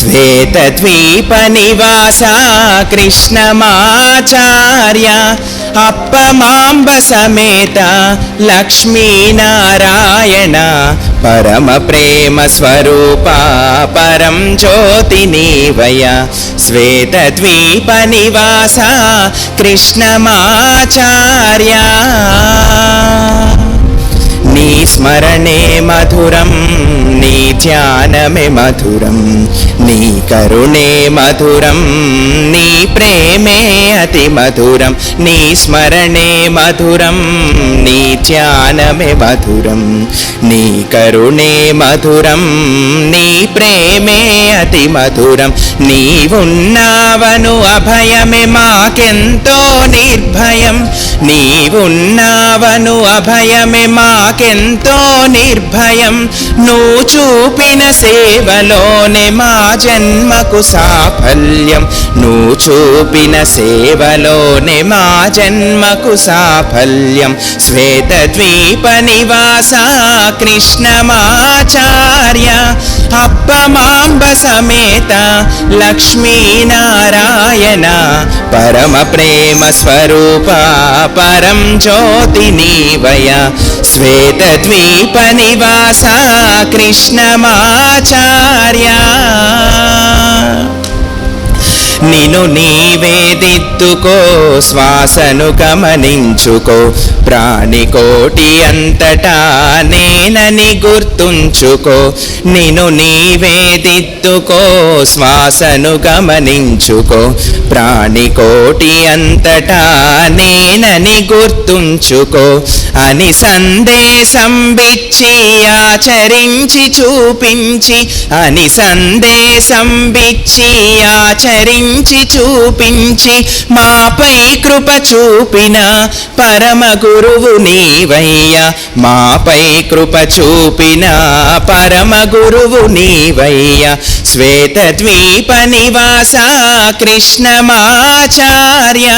శ్వేతద్వీపనివాస కృష్ణమాచార్య అప్పమాంబ సమేత లక్ష్మీనారాయణ పరమ ప్రేమ స్వరూప పరం జ్యోతి నీవయ శ్వేతద్వీపనివాస కృష్ణమాచార్య నీ స్మరణే మధురం నీ ధ్యానమే మధురం నీ కరుణే మధురం నీ ప్రేమే అతి మధురం నీ స్మరణే మధురం నీ ధ్యానమే మధురం నీ కరుణే మధురం నీ ప్రేమే అతి మధురం నీవున్నావను అభయమే మాకెంతో నిర్భయం నీవున్నావను అభయమే మాకెంతో నిర్భయం. నువ్వు చూపిన సేవలోనే మా జన్మకు సాఫల్యం. నువ్వు చూపిన సేవలోనే మా జన్మకు సాఫల్యం. శ్వేతద్వీప నివాస కృష్ణమాచార్య అప్పమాంబ సమేత లక్ష్మీనారాయణ పరమ ప్రేమ స్వరూప పరం జ్యోతి నీవయ. శ్వేతద్వీప నివాస కృష్ణమాచార్య నిను నీవేదిద్దుకో శ్వాసను గమనించుకో. ప్రాణికోటి అంతటా నేనని గుర్తుంచుకో. నిను నీవేదిద్దుకో శ్వాసను గమనించుకో. ప్రాణికోటి అంతటా నేనని గుర్తుంచుకో. అని సందేశం బిచ్చి ఆచరించి చూపించి అని సందేశం బిచ్చి ఆచరించి చూపించి మాపై కృప చూపిన పరమ గురువు నీవయ్యా. మాపై కృప చూపిన పరమ గురువు నీవయ్యా. శ్వేతద్వీప నివాస కృష్ణమాచార్య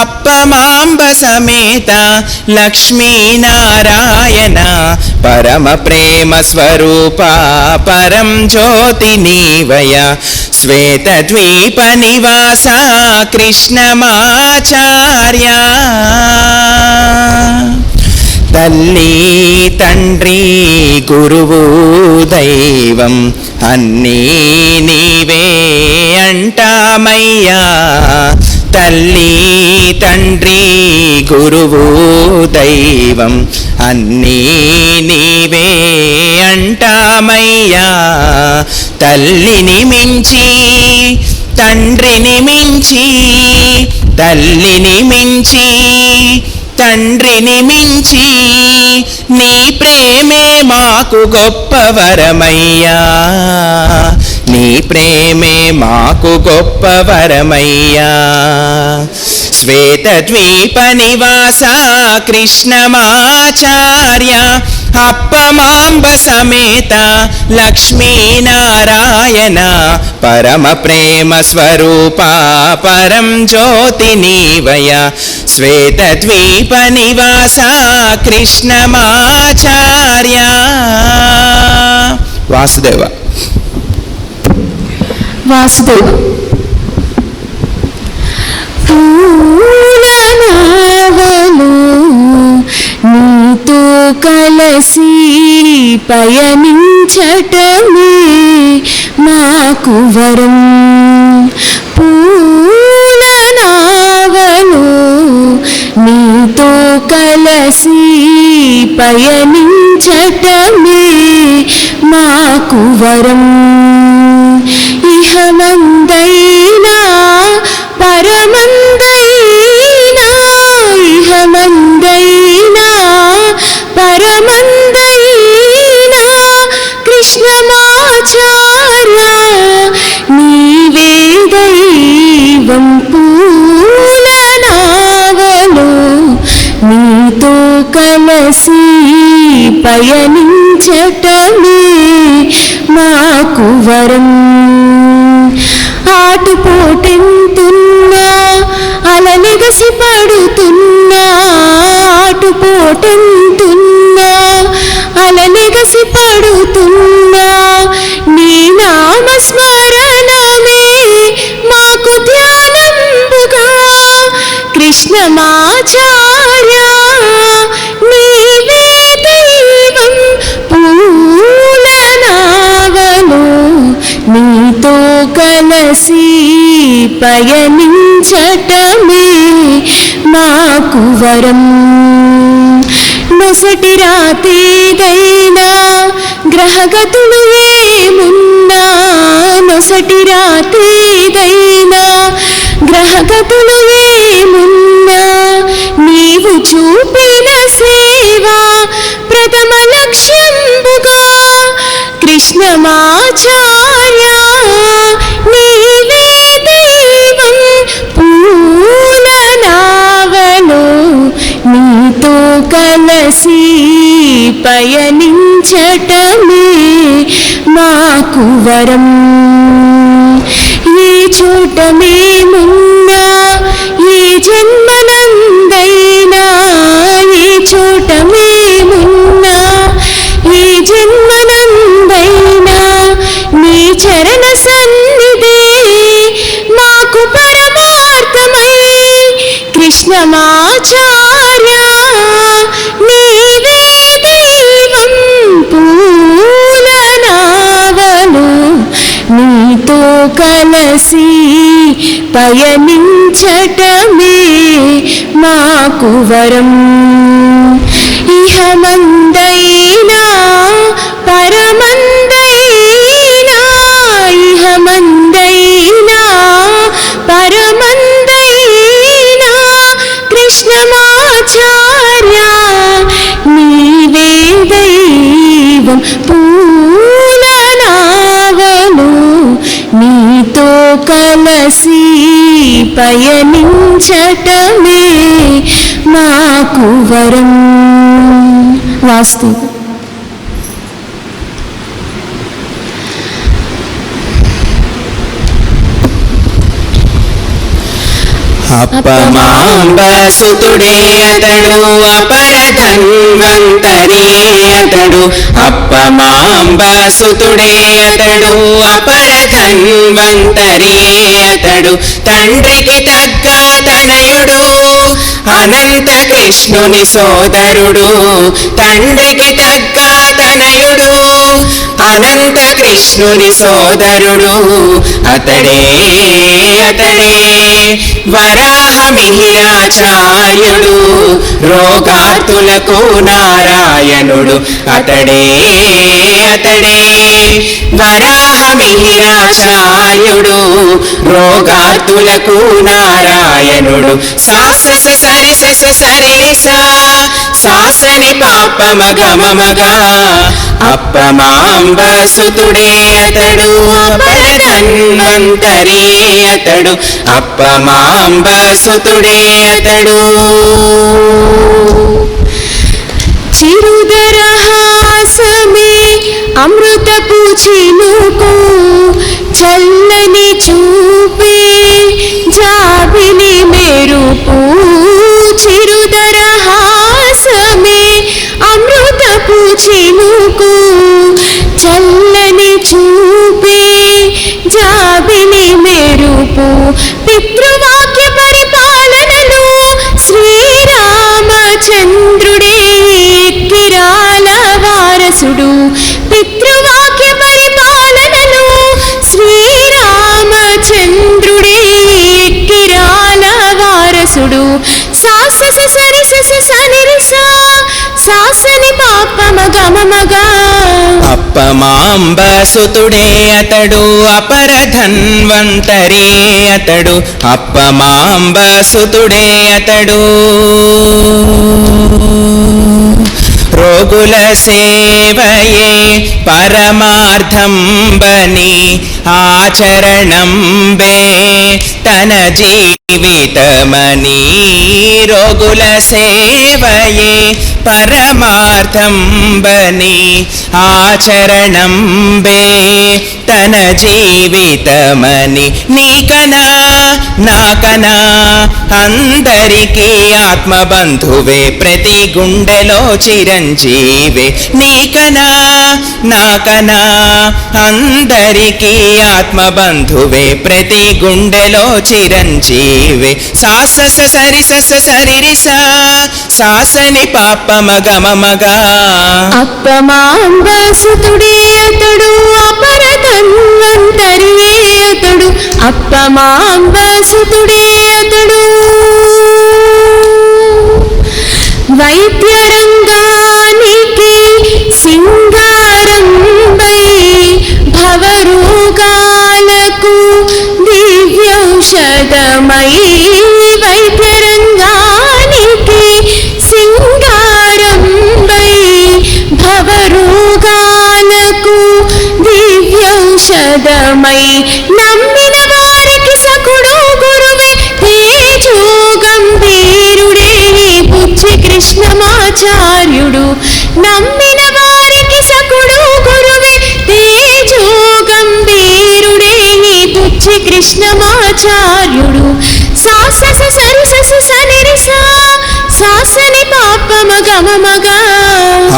అప్పమాంబ సమేత లక్ష్మీనారాయణ పరమ ప్రేమ స్వరూప పరం జ్యోతి నీవయ శ్వేతద్వీప నివాస కృష్ణమాచార్య. తల్లి తండ్రి గురువు దైవం అన్నీ నీవే అంటామయ్యా. తల్లి తండ్రి గురువు దైవం అన్నీ నీవే అంటామయ్యా. తల్లిని మించి తండ్రిని మించి తల్లిని మించి తండ్రిని మించి నీ ప్రేమే మాకు గొప్ప వరమయ్యా. నీ ప్రేమే మాకు గొప్ప వరమయ్యా. శ్వేతద్వీప నివాస కృష్ణమాచార్య అప్పమాంబ సమేత లక్ష్మీనారాయణ పరమ ప్రేమ స్వరూప పరం జ్యోతి నీవయ శ్వేతద్వీప నివాస కృష్ణమాచార్య. వాసుదేవ. వాసుదేవ. పూలనావలు నీతో కలసి పయనించటమే మాకు వరం. పూ కలసి పయనించటమే మాకు వరం. ఇహమందైనా అలసి పయనించటమే మాకు వరం. ఆటుపోటెంతున్నా అలనిగసి పడుతున్నా ఆటుపోటెంతున్నా అలనిగసి పడుతున్నా నీ నామస్మరణమే మాకు ధ్యానంబుగా. కృష్ణమాచార్య కలసి పయనించటమే మాకు వరం. నొసటి రాతేదైనా గ్రహగతులు ఏమున్నా నొసటి రాతేదైనా గ్రహగతులు ఏమున్నా నీవు చూపిన సేవా ప్రథమ లక్ష్యంబుగా కృష్ణమాచా పయనించటమే మాకు వరం. ఈ చోట మేమున్నా ఈ జన్మనందైనా ఈ చోట మేమున్నా ఈ జన్మనందైనా నీ చరణ సన్నిధి మాకు పరమార్థమై కృష్ణమాచార్య నీతో కలసి పయనించటమే మాకు వరం. ఇహమంత పయనించటమే మాకు వరం. వాస్తు అప్పమాంబసుతుడే అతడు అపర అపరధన్వంతరే అతడు. అప్పమాంబసుతుడే అతడు అపర అపరధన్వంతరే అతడు. తండ్రికి తగ్గ తనయుడు అనంత కృష్ణుని సోదరుడు. తండ్రికి తగ్గ తనయుడు అనంత కృష్ణుని సోదరుడు. అతడే అతడే వరాహమిహిరాచార్యుడు రోగాతులకు నారాయణుడు. అతడే అతడే వరాహమిహిరాచార్యుడు రోగాతులకు నారాయణుడు. సాసస సరి సస సరి సా సాసని పాపమగమగా అప్పమాంబసుతుడే అతడు అపరధన్వంతరే అతడు. అప్పమాంబసుతుడే అతడు. చిరుదరహాసమే అమృత పూచినుకు చల్లని చూపే జాబిలి మెరుపు. చిరుదరహాసమే అమృత పూచినుకు పితృవాక్య పరిపాలనలు శ్రీరామచంద్రుడే కిరాల వారసుడు పితృవాక్య పరిపాలనలో శ్రీరామచంద్రుడే కిరాల వారసుడు సాసస సరి సనిరిసా సాసని పాపమ గమమగా అప్పమాంబసుతుడే అతడు అపరధన్వంతరే అతడు అప్పమాంబసుతుడే అతడు. రోగుల సేవయే పరమార్థం బని ఆచరణం బే తన జీవితమని రోగుల సేవయే పరమార్థం బని ఆచరణం బే తన జీవితమని నీకనా నాకనా అందరికీ ఆత్మబంధువే ప్రతి గుండెలో చిరంజీవే నీకనా నాకనా అందరికీ ఆత్మబంధువే ప్రతి గుండెలో చిరంజీవే సాస సరి స స సరి సా సాసని పాప మగ మగా అప్పమాంబసుతుడే అతడు అపర ధన్వంతరియే అతడు. అప్పమాంబసుతుడే అతడు. వైద్యరంగానికి సింగారంబై భవరోగాలకు దివ్యౌషధమై పదమై నమ్మిన వారికి సకుడు గురువే. తేజో గంభీరుడే బుద్ధి కృష్ణమాచార్యుడు. నమ్మిన వారికి సకుడు గురువే. తేజో గంభీరుడే బుద్ధి కృష్ణమాచార్యుడు. సాస సరి ససి సాసని పాపమ గమ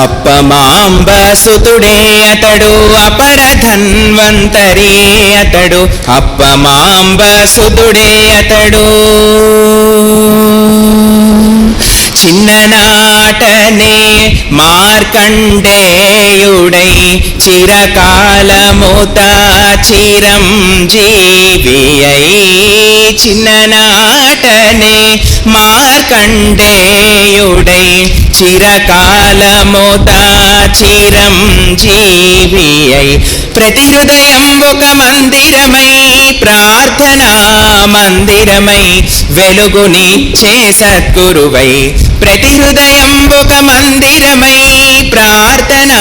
అప్పమాంబసుతుడే అతడు అపర ధన్వంతరి అతడు అప్పమాంబసుతుడే అతడు. చిన్ననాటనే మార్కండేయుడై చిరకాలముత చిరం జీవియై చిన్ననాటనే మార్కండేయుడై చిరకాలముత జీవి జీవియై ప్రతి హృదయం ఒక మందిరమై ప్రార్థనా మందిరమై వెలుగునిచ్చే సద్గురువై ప్రతి హృదయం ఒక మందిరమై ప్రార్థనా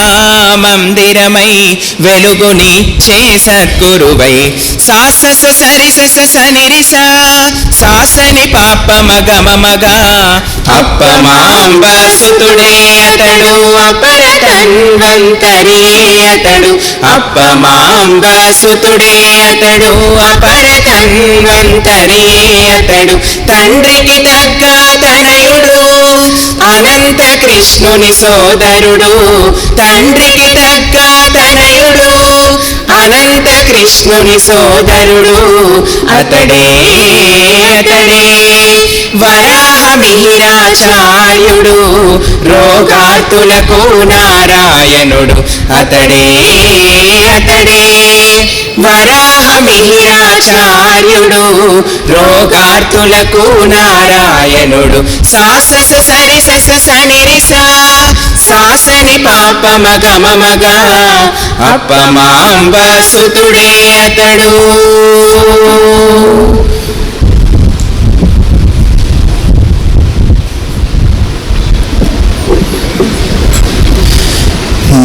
మందిరమై వెలుగునిచ్చే సద్గురువై. సాస స సరి శాసని పాప మగ మమగ అప్పమాంబసుతుడే అతడు అపర తన్వంతరేయతడు అతడు అప్పమాంబసుతుడే అతడు అపర తన్వంతరేయతడు తండ్రికి తగ్గ తనయుడు అనంత కృష్ణుని సోదరుడు తండ్రికి తగ్గ తనయుడు అనంత కృష్ణుని సోదరుడు. అతడే అతడే వరాహమిహిరాచార్యుడు రోగాతులకు నారాయణుడు అతడే అతడే వరాహమిహిరాచార్యుడు రోగార్తులకు నారాయణుడు సాస సరి స స సనిరి సా సాసని పాప మగ మగ అప్పమాంబసుతుడే అతడు.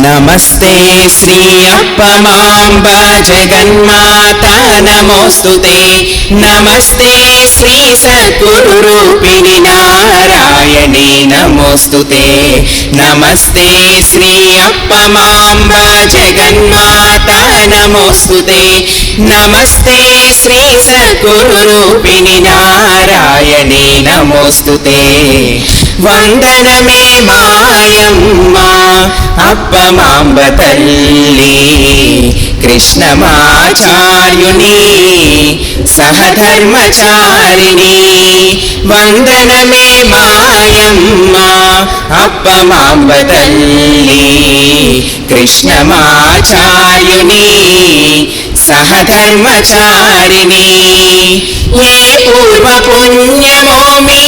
నమస్తే శ్రీ అప్పమాంబ జగన్మాత నమోస్తుతే. నమస్తే శ్రీ సద్గురు రూపిణి నమోస్తుతే. నమస్తే శ్రీ అప్పమాంబ జగన్మాత నమోస్తుతే. నమస్తే శ్రీ సద్గురు రూపిణి నారాయణి నమోస్తుతే. వందనమే మాయమ్మ అప్పమాంబ తల్లి. కృష్ణమాచార్యుని సహధర్మచారిణి వందనమే మాయమ్మ అప్పమాంబ తల్లి కృష్ణమాచార్యుని సహధర్మచారిణి ఏ పూర్వ పుణ్యమో మీ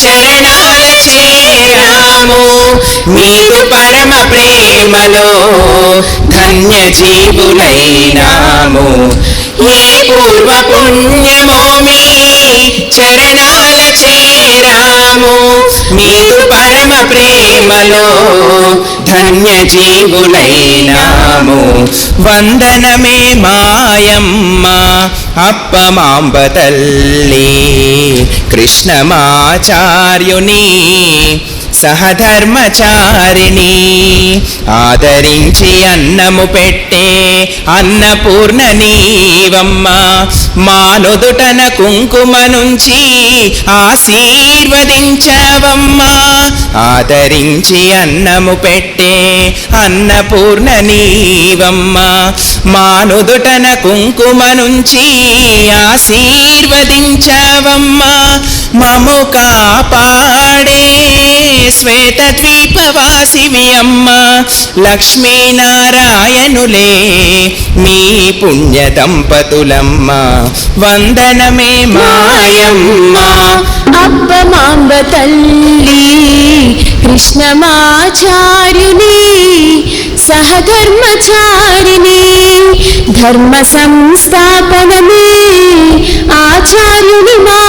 చరణాల చేరాము మీకు పరమ ప్రేమలో ధన్య జీవులైనాము. ఏ పూర్వ పుణ్యమో మీ చరణాల చేరాము. మీకు పరమ ప్రేమలో ధన్య జీవులైనాము. వందనమే మాయమ్మ అప్పమాంబ తల్లి కృష్ణమాచార్యుని సహధర్మచారిణి. ఆదరించి అన్నము పెట్టే అన్నపూర్ణ నీవమ్మ. మానుదుటన కుంకుమ నుంచి ఆశీర్వదించవమ్మా. ఆదరించి అన్నము పెట్టే అన్నపూర్ణ నీవమ్మ. మానుదుటన కుంకుమ నుంచి ఆశీర్వదించవమ్మా. మము కాపాడే శ్వేత ద్వీపవాసివి అమ్మ లక్ష్మీనారాయణులే మీ పుణ్య దంపతులమ్మ. వందనమే మాయమ్మ. అబ్బ మాంబ తల్లి కృష్ణమాచార్యుని సహధర్మచారిణి ధర్మ సంస్థాపనమే ఆచార్యుని మా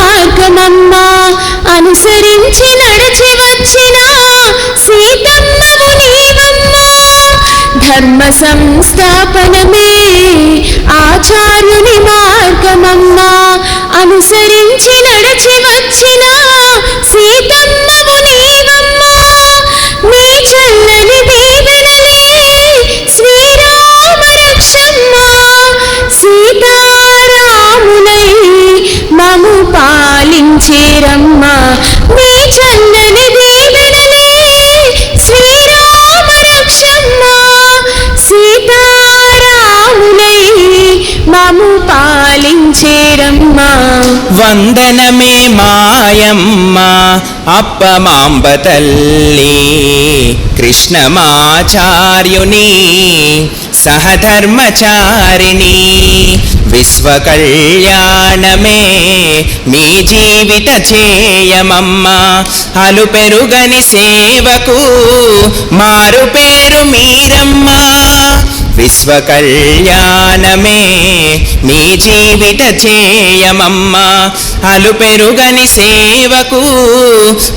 ధర్మ సంస్థాపనమే ఆచార్యుని మార్గమమ్మా. అనుసరించి నడిచి వచ్చిన సీతమ్మవు నీవమ్మ. మీ చల్లని దీవెనలే శ్రీరామ రక్షమ్మ సీతారాములై మము పాలించేరమ్మ. మీ చల్లని పాలించేరమ్మ వందనమే మాయమ్మ అప్పమాంబ తల్లి కృష్ణమాచార్యుని సహధర్మచారిణి. విశ్వకళ్యాణమే మీ జీవిత చేయమమ్మ. అలు పెరుగని సేవకు మారు పేరు మీరమ్మా. విశ్వకళ్యాణమే నీ జీవిత చేయమమ్మా అలు పెరుగని సేవకు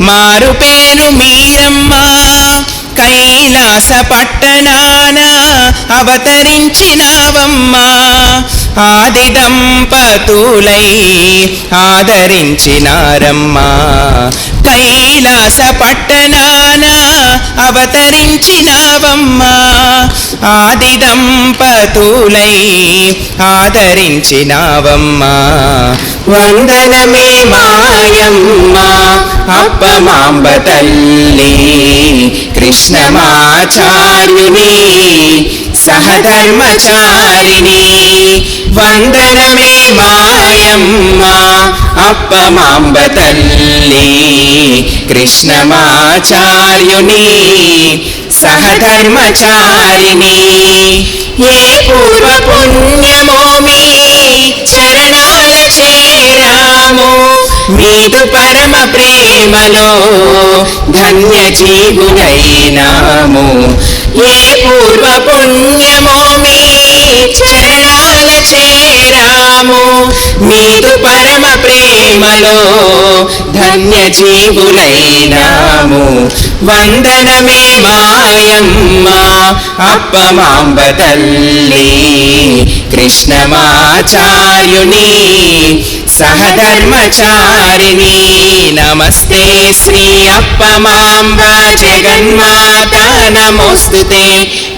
మారు పేరు మీరమ్మా. కైలాస పట్టణాన అవతరించినావమ్మా. ఆది దంపతులై ఆదరించినారమ్మా. కైలాస పట్టణాన అవతరించినావమ్మా. ఆది దంపతులై ఆదరించినావమ్మా. వందనమే మాయమ్మ అప్పమాంబ తల్లి కృష్ణమాచార్యుని సహధర్మచారిణి వందనమే మాయమ్మ అప్పమాంబ తల్లి కృష్ణమాచార్యుని సహధర్మచారిణి. ఏ పూర్వ పుణ్యమో మీ చరణాల చేరామో మీదు పరమ ప్రేమలో ధన్య జీవులైనాము ఏ పూర్వ పుణ్యమో మీ చరణాల చేరాము. మీదు పరమ ప్రేమలో ధన్య జీవులైనాము వందనమే మాయమ్మ అప్పమాంబ తల్లి కృష్ణమాచార్యుని సహధర్మచారిణి నమస్తే శ్రీ అప్పమాంబ జగన్మాత నమోస్తుతే.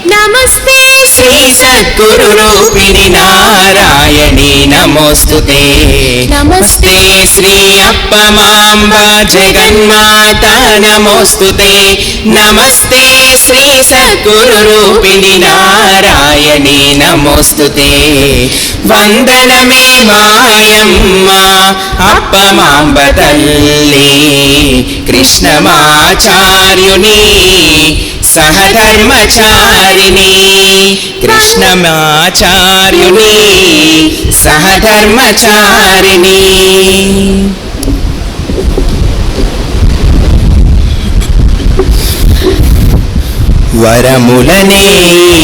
నమస్తే శ్రీ సద్గురు రూపిణి నారాయణి నమోస్తుతే. నమస్తే. శ్రీ అప్పమాంబ జగన్మాత నమోస్తుతే. నమస్తే శ్రీ సద్గురు రూపిణి నారాయణి నమోస్తుతే. వందనమే మాయమ్మ అప్పమాంబ తల్లి. కృష్ణమాచార్యుని సహధర్మచారిణి కృష్ణమాచార్యుని సహధర్మచారిణి.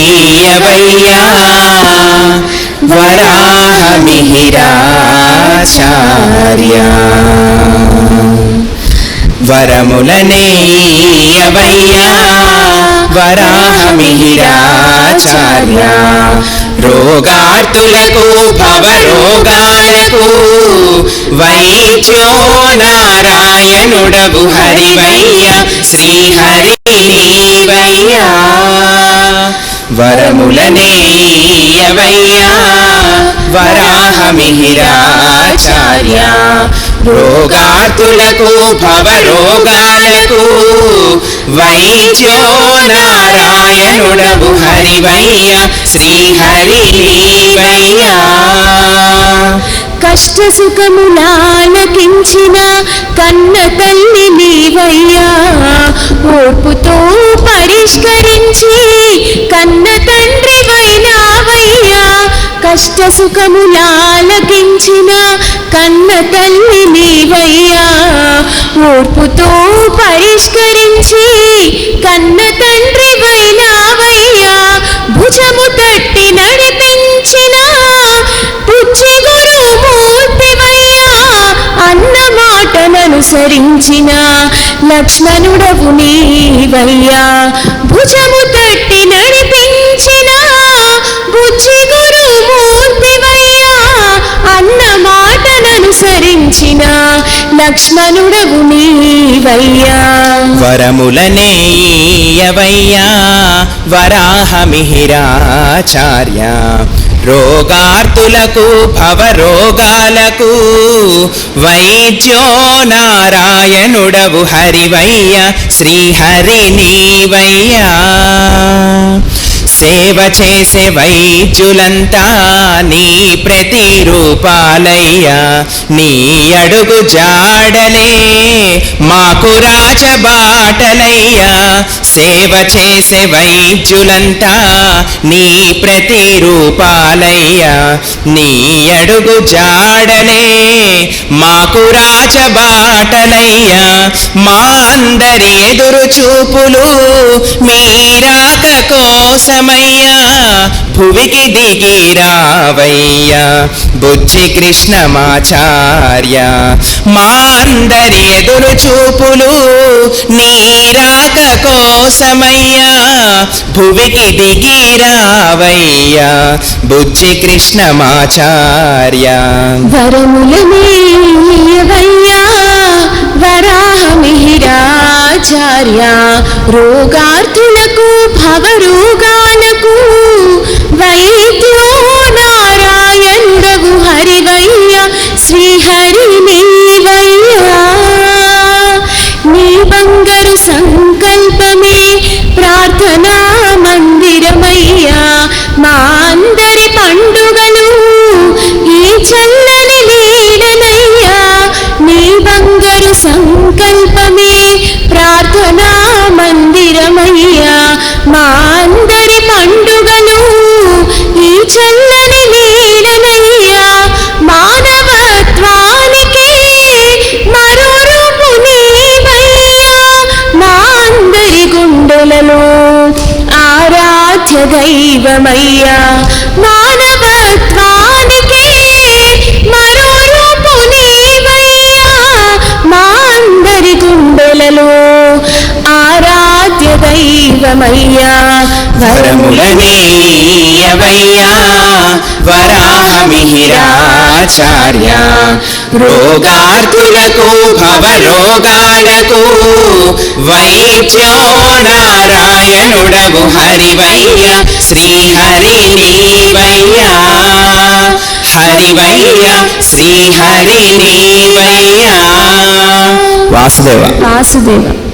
వరములనేయవయ్యా వరాహమిహిరాచార్యా. వరములనేయవయ్యా వరాహమిహిరాచార్య. రోగార్తులకు భవరోగాలకు వైద్యో నారాయణుడవు హరివయ్య శ్రీహరి నీవయ్యా వరములనేయవయ్యా వరాహమిహిరాచార్య. రోగార్తులకు భవరోగాలకు వైద్యో నారాయణుడవు హరివయ్య శ్రీహరి నీవయ్యా కష్ట సుఖములాలకించిన కన్న తల్లి నీవయ్యా. ఓర్పుతో పరిష్కరించి కన్న కష్ట సుఖములాలకించిన కన్న తల్లి నీవయ్యా. ఓర్పుతో పరిష్కరించి కన్న తండ్రి వైనావయ్యా. భుజము తట్టి నడిపించిన పుచ్చి గురుమూర్తివయ్యా అన్న మాటననుసరించిన లక్ష్మణుడవు నీవయ్యా. భుజము తట్టి నడిపి మాటననుసరించిన లక్ష్మణుడవు నీవయ్యా. వరములనేయవయ్యా వరాహమిహిరాచార్య రోగార్తులకు భవరోగాలకు వైద్యో నారాయణుడవు హరివయ్య శ్రీహరి నీవయ్యా. సేవ చేసే వైద్యులంతా నీ ప్రతిరూపాలయ్యా. నీ అడుగు జాడలే మాకు రాజబాటలయ్యా సేవ చేసే వైద్యులంతా నీ ప్రతిరూపాలయ్యా. నీ అడుగు జాడలే మాకు రాజబాటలయ్యా మా అందరి ఎదురు చూపులు మీరాక కోసమ కోసమయ్యా భువికి దిగిరావయ్యా బుజ్జి కృష్ణమాచార్య. మాందరి ఎదురు చూపులు నీరాక కోసమయ్యా భువికి దిగిరావయ్యా బుజ్జి కృష్ణమాచార్య. వరములనేయవయ్యా వరాహమిహిరాచార్య రోగార్థు భవరోగాలకు వైద్యో నారాయణుడవు హరివయ్య శ్రీహరి నీవయ్యా నీ బంగారు సంకల్పమే ప్రార్థనా మందిరమయ్యా. మా అందరి పండుగలు ఈ చల్లని నీడనయ్యా. నీ బంగారు సంకల్పమే ప్రార్థనా మందిరమయ్యా. మా అందరి పండుగలు ఈ చల్లని నీడనయ్యా మానవత్వానికి మరో రూపు నీవయ్యా. మా అందరి గుండెలలో ఆరాధ్య దైవమయ్యా మా వరములనేయవయ్యా వరాహమిహిరాచార్య రోగార్తులకు భవరోగాలకు వైద్యో నారాయణుడవు హరివయ్య శ్రీహరి నీవయ్యా హరివయ్య శ్రీహరి నీవయ్యా. వాసుదేవ. వాసుదేవ.